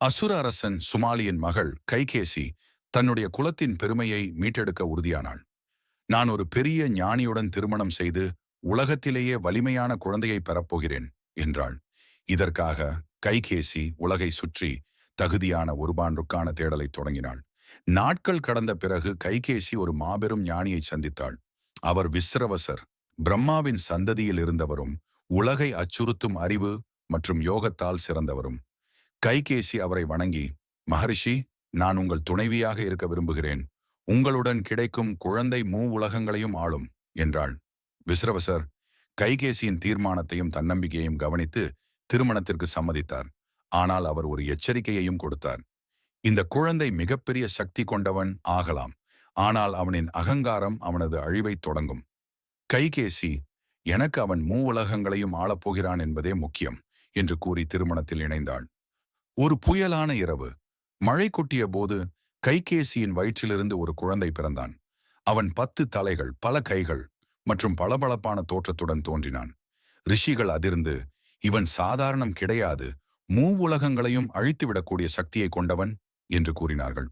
அசுர அரசன் சுமாலியின் மகள் கைகேசி தன்னுடைய குலத்தின் பெருமையை மீட்டெடுக்க உறுதியானாள். நான் ஒரு பெரிய ஞானியுடன் திருமணம் செய்து உலகத்திலேயே வலிமையான குழந்தையை பெறப்போகிறேன் என்றாள். இதற்காக கைகேசி உலகை சுற்றி தகுதியான ஒருபான்றுக்கான தேடலை தொடங்கினாள். நாட்கள் கடந்த பிறகு கைகேசி ஒரு மாபெரும் ஞானியை சந்தித்தாள். அவர் விஸ்ரவசர் பிரம்மாவின் சந்ததியில் இருந்தவரும் உலகை அச்சுறுத்தும் அறிவு மற்றும் யோகத்தால் சிறந்தவரும். கைகேசி அவரை வணங்கி மகரிஷி நான் உங்கள் துணைவியாக இருக்க விரும்புகிறேன். உங்களுடன் கிடைக்கும் குழந்தை மூ உலகங்களையும் ஆளும் என்றாள். விஸ்ரவசர் கைகேசியின் தீர்மானத்தையும் தன்னம்பிக்கையையும் கவனித்து திருமணத்திற்கு சம்மதித்தார். ஆனால் அவர் ஒரு எச்சரிக்கையையும் கொடுத்தார். இந்த குழந்தை மிகப்பெரிய சக்தி கொண்டவன் ஆகலாம். ஆனால் அவனின் அகங்காரம் அவனது அழிவைத் தொடங்கும். கைகேசி எனக்கு அவன் மூ உலகங்களையும் ஆளப்போகிறான் என்பதே முக்கியம் என்று கூறி திருமணத்தில் இணைந்தாள். ஒரு புயலான இரவு. மழை கொட்டிய போது கைகேசியின் வயிற்றிலிருந்து ஒரு குழந்தை பிறந்தான். அவன் பத்து தலைகள் பல கைகள் மற்றும் பளபளப்பான தோற்றத்துடன் தோன்றினான். ரிஷிகள் அதிர்ந்து இவன் சாதாரணம் கிடையாது. மூ உலகங்களையும் அழித்துவிடக்கூடிய சக்தியை கொண்டவன் என்று கூறினார்கள்.